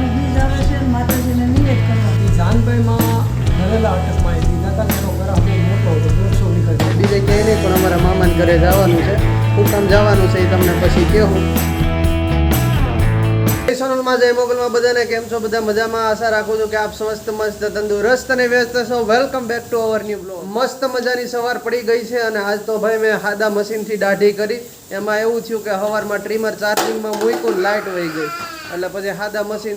બીજ આવે છે માતાજીને નિવેદ કરવા જાનભાઈમાં નરેલા અટકમાં આવી નતાનો ઘર આપણે મોટો હતો દોઢસો વીઘા છે બીજે ક્યાંય નહીં પણ અમારા મામાના ઘરે જવાનું છે. હુકમ જવાનું છે એ તમને પછી કહેવું સોનલમાં જય મોગલમાં બધાને કેમ છો? બધા મજામાં? આશા રાખું છું કે આપ સમસ્ત મસ્ત તંદુરસ્ત અને વ્યસ્ત છો. Welcome back to our new blog મસ્ત મજાની સવાર પડી ગઈ છે અને આજ તો ભાઈ મેં હાદા મશીનથી દાઢી કરી. એમાં એવું થયું કે સવારમાં ટ્રીમર ચાર્જિંગમાં મૂક્યું ને લાઇટ વહી ગઈ. એટલે પછી હાદા મશીન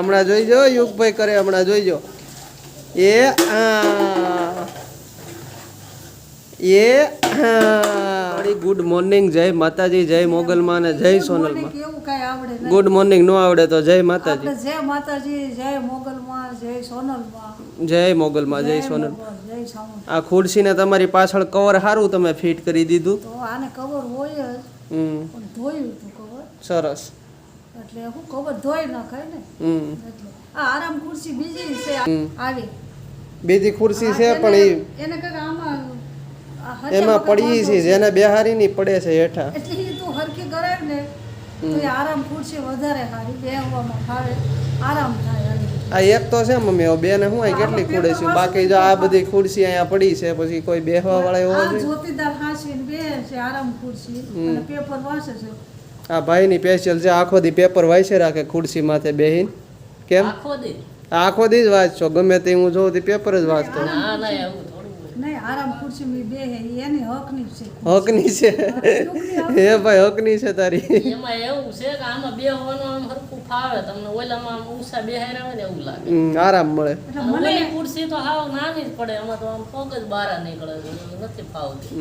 હમણાં જોઈજો યુગભાઈ કરે હમણાં જોઈજો. એ આ એ ગુડ મોર્નિંગ જય માતાજી જય મોગલમાં અને જય સોનલમાં. ગુડ મોર્નિંગ નો આવડે તો જય માતાજી. જય માતાજી જય મોગલમાં જય સોનલમાં. જય મોગલમાં જય સોનલ. આ ખુરશીને તમારી પાછળ કવર સારું તમે ફિટ કરી દીધું. તો આને કવર હોય જ. ધોયું હતું કવર સરસ. એટલે હું કવર ધોઈ નાખાય ને. એટલે આ આરામ ખુરશી બીજી છે આવી. બીજી ખુરશી છે પણ એને કંઈક આમાં એમાં પડી છે. જેને બેહારી ની પડે છે હેઠા. એટલે એ તું હરખી કરાય ને તો એ આરામ ખુરશી વધારે સારી બેહવામાં ફાવે આરામ થાય આ એક તો છે મમ્મી હવે બેને હું કેટલી છે? બાકી જો આ બધી ખુરશી અહીંયા પડી છે પછી કોઈ બેહવા વાળા એવો જોતીદાર જ્યોતિદાર બેહે છે આરામ ખુરશી. અને પેપર વાંચે છે. આ ભાઈની સ્પેશિયલ છે આખો દી પેપર વાંચે રાખે ખુરશી માથે બેહીન. કેમ? આખો દી? આખો દી જ વાંચશો ગમે તે હું જોઉં તે પેપર જ વાંચતો. ના ના એવું. નહીં આરામ ખુરશી બેહે એની હકની છે હકની છે? હે ભાઈ હકની છે તારી. એમાં એવું છે કે આમાં બેહવાનું આમ હરખું ફાવે. તમને ઓલામાં આમ ઊંચા બેહાર્યા હોય ને એવું લાગે. આરામ મળે. મને ખુરશી તો હાવ નાની જ પડે. એમાં તો આમ પગ જ બહાર નીકળે છે. નથી ફાવતી.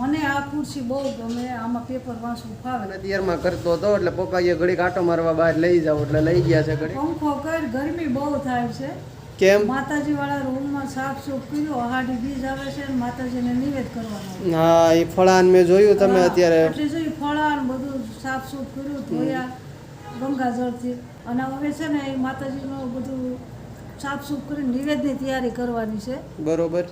મને આ ખુરશી બહુ ગમે. આમાં પેપર વાંચવું ફાવે. અત્યારમાં કરતો હતો એટલે પપ્પા ઘડી કાંટો મારવા બહાર લઈ જાવ એટલે લઈ ગયા છે ઘડી પંખો કર ગરમી બહુ થાય છે. કેમ? માતાજી વાળા રૂમમાં સાફ સૂફ કર્યો હાડી બીજ આવે છે માતાજી માતાજીને નિવેદ કરવાનો. હા એ ફળાન મેં જોયું તમે અત્યારે. એટલે જોયું ફળાન બધું સાફ સૂફ કર્યું ધોયા ગંગાજળથી. અને હવે છે ને એ માતાજીનું બધું સાફ સૂફ કરીને નિવેદની તૈયારી કરવાની છે. બરોબર.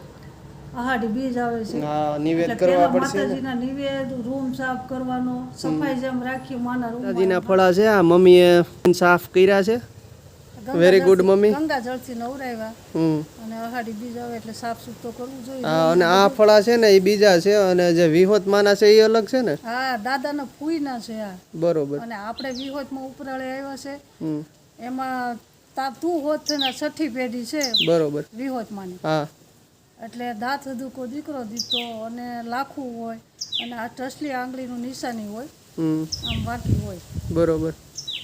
હાડી બીજ આવે છે. હા નિવેદ કરવા પડશે માતાજીના નિવેદ રૂમ સાફ કરવાનો સફાઈ જેમ રાખી માના રૂમ માતાજીના ફળા છે આ મમ્મીએ સાફ કર્યા છે. Very good mummy. ગંગાજળથી નવરાવ્યા હમ. અને અહાડી બીજ આવે એટલે સાફ સૂફ તો કરવું જોઈએ. હા અને આ ફળા છે ને એ બીજા છે અને જે વિહોત માના છે એ અલગ છે ને? હા દાદાના ફૂઈના છે આ. બરોબર. અને આપણે વિહોતમાં ઉપરાળે આવ્યા છે. એમાં તા તું હોત છે ને છઠ્ઠી પેઢી છે. બરોબર. વિહોતમાંની. હા. એટલે દાંત હદુકો દીકરો દીધો અને લાખું હોય અને આ ટસલી આંગળીનું નિશાની હોય હમ. આમ વાકી હોય. બરોબર.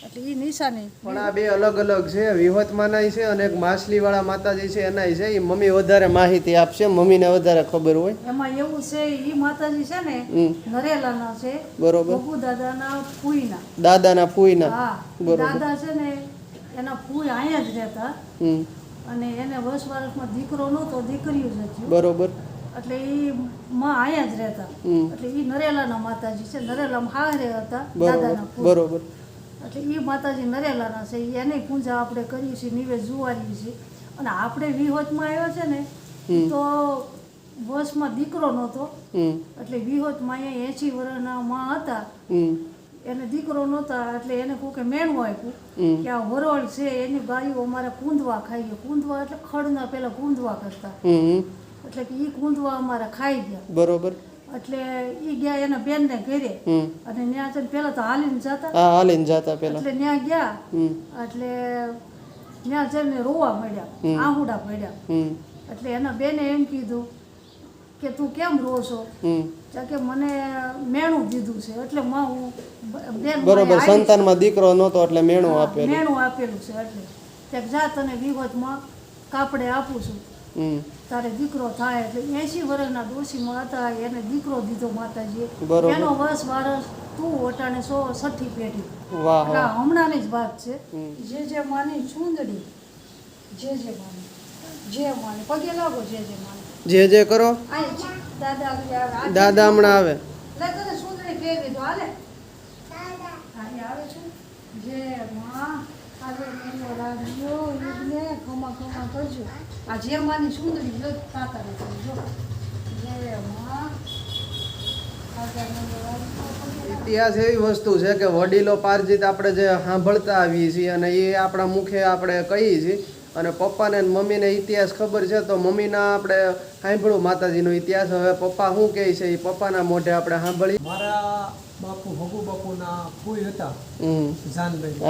એટલે એ નિશાની. પણ આ બે અલગ અલગ છે વિહત માનાય છે અને એક માછલી વાળા માતાજી છે એનાય છે. એ મમ્મી વધારે માહિતી આપશે મમ્મીને વધારે ખબર હોય. એમાં એવું છે એ માતાજી છે ને નરેલાના છે બરોબર. દાદાના ફૂઈના. દાદાના ફૂઈના. બરોબર. દાદા છે ને એના ફૂઈ અહીંયા જ રહેતા. હમ. અને એને વર્ષ વર્ષમાં દીકરો નહોતો દીકરીઓ જ હતી. બરોબર. એટલે એ માં અહીંયા જ રહેતા. એટલે એ નરેલાના માતાજી છે નરેલામાં હારે હતા દાદાના બરોબર. એટલે એ માતાજી નરેલાના છે એની પૂજા આપણે કરીએ છીએ નિવેદ જુવારીએ છીએ. અને આપણે વિહોતમાં આવ્યો છે ને તો વર્ષમાં દીકરો નહોતો. એટલે વિહોતમાં અહીંયા એસી વર્ષના માં હતા એને દીકરો નહોતા એટલે એને કોકે મેણું આપ્યું. કે આ વરોળ છે એની ગાયો અમારે કૂંદવા ખાઈએ. કૂંદવા એટલે ખડના પેલા કૂંદવા કરતા. એટલે કે એ કૂંદવા અમારે ખાઈ ગયા. બરોબર. એટલે એ ગયા એના બેનને ઘરે. અને ત્યાં છે પેલા તો હાલીને જતા. હા હાલીને જતા પેલા. એટલે ત્યાં ગયા. એટલે ત્યાં જઈને ને રોવા મળ્યા. આહુડા પડ્યા. એટલે એના બેને એમ કીધું કે તું કેમ રો છો? કે મને મેણું દીધું છે. એટલે માં હું બેન બરોબર સંતાનમાં દીકરો નહોતો એટલે મેણું આપેલું. મેણું આપેલું છે એટલે. ત્યાં જા તને વિગતમાં કાપડે આપું છું. તારે દીકરો થાય એટલે એસી વર્ષના ડોશીમાં હતા એને દીકરો દીધો માતાજીએ. એનો વર્ષ વારસ તું ઓટાણે સો છઠ્ઠી પેઢી. એટલે હમણાંની જ વાત છે. જે જે માની ચૂંદડી જે જે માની જે માની પગે લાગો જે જે માની. જે જે કરો. આ દાદા આવે. આ દાદા હમણાં આવે. લે તને ચૂંદડી ફેરવી દો હાલે. આવે છે. જે માં આ જે માની જો તાતા જો ઇતિહાસ એવી વસ્તુ છે કે વડીલો પારજીત આપણે જે સાંભળતા આવીએ છીએ અને એ આપણા મુખે આપણે કહીએ છીએ અને પપ્પાને મમ્મીને ઇતિહાસ ખબર છે તો મમ્મીના આપણે સાંભળ્યું માતાજીનો ઇતિહાસ. હવે પપ્પા શું કહે છે એ પપ્પાના મોઢે આપણે સાંભળીએ. મારા બાપુ ભગુ બાપુના ફૂઈ હતા. જાનભાઈ.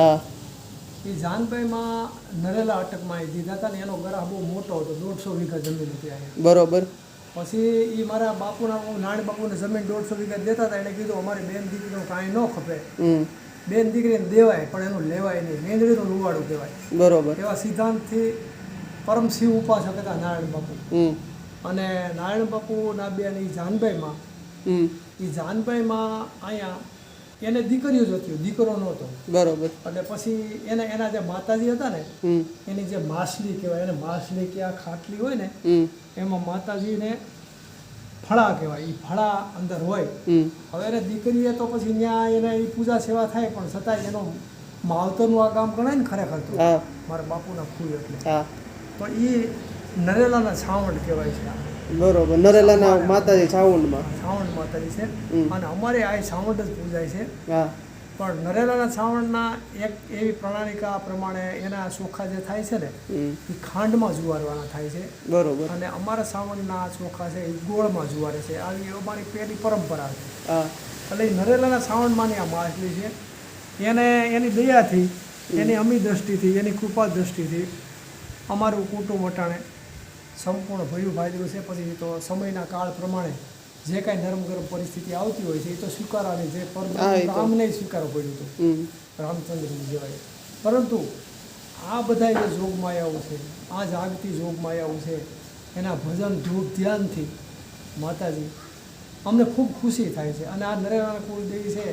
એ જાનભાઈમાં નરેલા અટકમાં એ દીધા હતા ને એનો ગરાહ બહુ મોટો હતો દોઢસો વીઘા જમીન હતી અહીંયા બરોબર. પછી એ મારા બાપુના નાની બાપુને જમીન દોઢસો વીઘા દેતા હતા એને કીધું અમારી બેન દીકરીનો કાંઈ ન ખપે. બેન દીકરીને દેવાય પણ એનું લેવાય નહીં. મેંદડીનું રૂવાડું કહેવાય. બરોબર. એવા સિદ્ધાંતથી પરમ શિવ ઉપાસક હતા નારાયણ બાપુ. અને નારાયણ બાપુના બેન એ જાનભાઈમાં. એ જાનભાઈમાં અહીંયા એને દીકરીઓ જોતી દીકરો નહોતો બરોબર. એટલે પછી એને એના જે માતાજી હતા ને એની જે માછલી કહેવાય એને માછલી કે આ ખાટલી હોય ને એમાં માતાજીને ફળા કહેવાય એ ફળા અંદર હોય. હવે એને દીકરીએ તો પછી ત્યાં એને એ પૂજા સેવા થાય પણ છતાંય એનો માવતરનું આ કામ ગણાય ને ખરેખર તો. મારા બાપુના ફૂલ એટલે. તો એ નરેલાના છાવણ કહેવાય છે. બરોબર. નરેલાના માતાજી સાવણમાં છાવણ માતાજી છે. અને અમારે આ છાવણ જ પૂજાય છે. હા. પણ નરેલાના સાવણના એક એવી પ્રણાલિકા પ્રમાણે એના ચોખા જે થાય છે ને એ ખાંડમાં જુવારવાના થાય છે. બરોબર. અને અમારા સાવણના ચોખા છે એ ગોળમાં જુવારે છે. આવી અમારી પહેલી પરંપરા છે. એટલે નરેલાના સાવણમાંની આ માછલી છે. એને એની દયાથી એની અમી દ્રષ્ટિથી એની કૃપા દ્રષ્ટિથી અમારું કુટુંબ વટાણે સંપૂર્ણ ભર્યું ભાગ્યું છે. પછી તો સમયના કાળ પ્રમાણે જે કાંઈ નરમ ગરમ પરિસ્થિતિ આવતી હોય છે એ તો સ્વીકારવાની જે. રામને સ્વીકારવું પડ્યું હતું. રામચંદ્રજી જેવાય પરંતુ આ બધા જે જોગમાયાઓ છે આ જાગતી જોગમાયાઓ છે એના ભજન ધૂપ ધ્યાનથી માતાજી અમને ખૂબ ખુશી થાય છે. અને આ નરેન્દ્ર કુળદેવી છે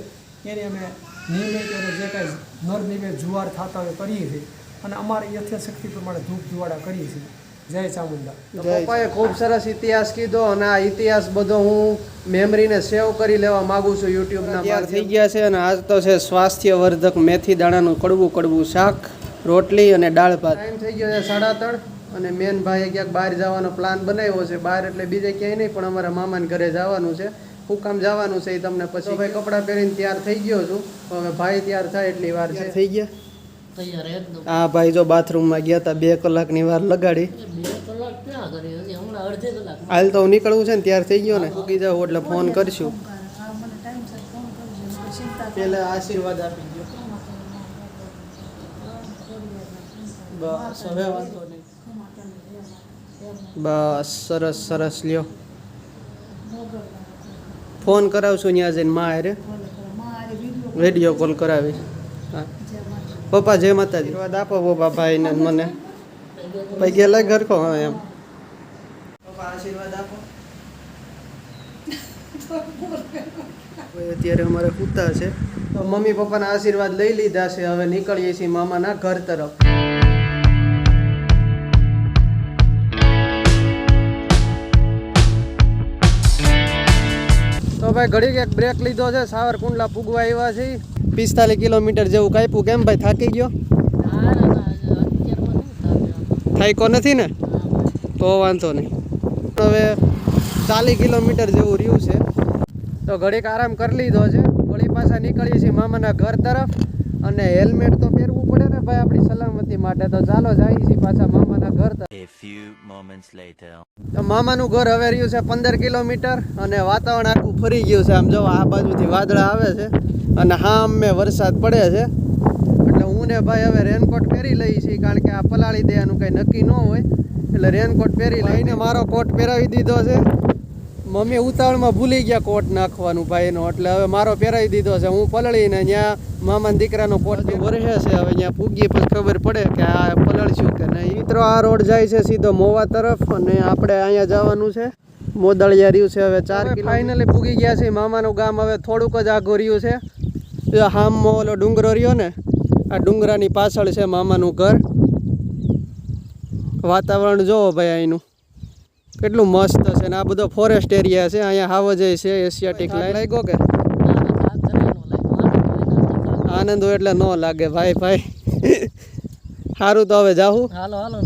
એને અમે નિયમિત અને જે કાંઈ નર નિવેદ જુવાર થતા હોય કરીએ છીએ. અને અમારે યથાશક્તિ પ્રમાણે ધૂપ ધુવાડા કરીએ છીએ. જય ચામુંડા પપ્પાએ ખૂબ સરસ ઇતિહાસ કીધો અને આ ઇતિહાસ બધો હું મેમરીને સેવ કરી લેવા માગું છું યુટ્યુબના તૈયાર થઈ ગયા છે અને આજ તો છે સ્વાસ્થ્યવર્ધક મેથી દાણાનું કડવું કડવું શાક રોટલી અને દાળ ભાત. ટાઈમ થઈ ગયો છે સાડા ત્રણ અને મેન ભાઈએ ક્યાંક બહાર જવાનો પ્લાન બનાવ્યો છે. બહાર એટલે બીજે ક્યાંય નહીં પણ અમારા મામાના ઘરે જવાનું છે. શું કામ જવાનું છે એ તમને પછી. ભાઈ કપડાં પહેરીને તૈયાર થઈ ગયો છું. હવે ભાઈ તૈયાર થાય એટલી વાર છે. થઈ ગયા? તૈયાર એકદમ આ ભાઈ જો બાથરૂમમાં ગયા હતા બે કલાકની વાર લગાડી. બે કલાક ક્યાં કરી? હમણાં અડધી કલાક હાલ તો નીકળવું છે ને ત્યાર થઈ ગયો ને મૂકી જાવ એટલે ફોન કરશું. હા પેલા આશીર્વાદ આપી દો બસ હવે વાંધો નહીં. બસ સરસ સરસ લ્યો. ફોન કરાવશું ત્યાં જઈને માં હારે વીડિયો કોલ કરાવીશ હા. પપ્પા જય માતાજી. આશીર્વાદ આપો પપ્પા ભાઈને ને મને. ભાઈ ગયેલા ઘર કો હવે એમ. પપ્પા આશીર્વાદ આપો. અત્યારે અમારે પૂતા છે. તો મમ્મી પપ્પાના આશીર્વાદ લઈ લીધા છે. હવે નીકળીએ છીએ મામાના ઘર તરફ. તો ભાઈ ઘડીક એક બ્રેક લીધો છે. સાવરકુંડલા પૂગવા આવ્યા છે પિસ્તાલીસ કિલોમીટર જેવું કાપ્યું કેમ ભાઈ? થાકી ગયો? થાક્યો નથી ને? તો વાંધો નહીં. હવે ચાલીસ કિલોમીટર જેવું રહ્યું છે. તો ઘડીક આરામ કરી લીધો છે. વળી પાછા નીકળીએ છીએ મામાના ઘર તરફ. અને હેલ્મેટ તો પહેરવું પડે ને ભાઈ આપણી સલામતી માટે તો ચાલો જઈએ છીએ પાછા મામાના ઘર A few moments later. તો મામાનું ઘર હવે રહ્યું છે પંદર કિલોમીટર અને વાતાવરણ આખું ફરી ગયું છે. આમ જો આ બાજુથી વાદળા આવે છે અને હા અમે વરસાદ પડે છે. એટલે હું ને ભાઈ હવે રેનકોટ પહેરી લઈએ છીએ કારણ કે આ પલાળી દેવાનું કંઈ નક્કી ન હોય. એટલે રેનકોટ પહેરી લઈને મારો કોટ પહેરાવી દીધો છે. મમ્મી ઉતાવળમાં ભૂલી ગયા કોટ નાખવાનું ભાઈનો એટલે હવે મારો પહેરાવી દીધો છે. હું પલળીને ત્યાં મામાના દીકરાનો કોટ વરસે છે હવે ત્યાં પૂગી પછી ખબર પડે કે આ પલળશું કે નહીં. મિત્રો આ રોડ જાય છે સીધો મોવા તરફ અને આપણે અહીંયા જવાનું છે. મોદળિયા રહ્યું છે હવે ચાર ફાઇનલી પૂગી ગયા છે. મામાનું ગામ હવે થોડુંક જ આઘું રહ્યું છે. હામમાં ઓલો ડુંગરો રહ્યો ને આ ડુંગરાની પાછળ છે મામાનું ઘર. વાતાવરણ જોવો ભાઈ અહીંનું. કેટલું મસ્ત છે ને આ બધો ફોરેસ્ટ એરિયા છે અહીંયા હાવજ છે એશિયાટિક લાઈન લાગ્યો કે. આનંદ હોય એટલે ન લાગે ભાઈ ભાઈ. સારું તો હવે જાઉં હાલો હાલો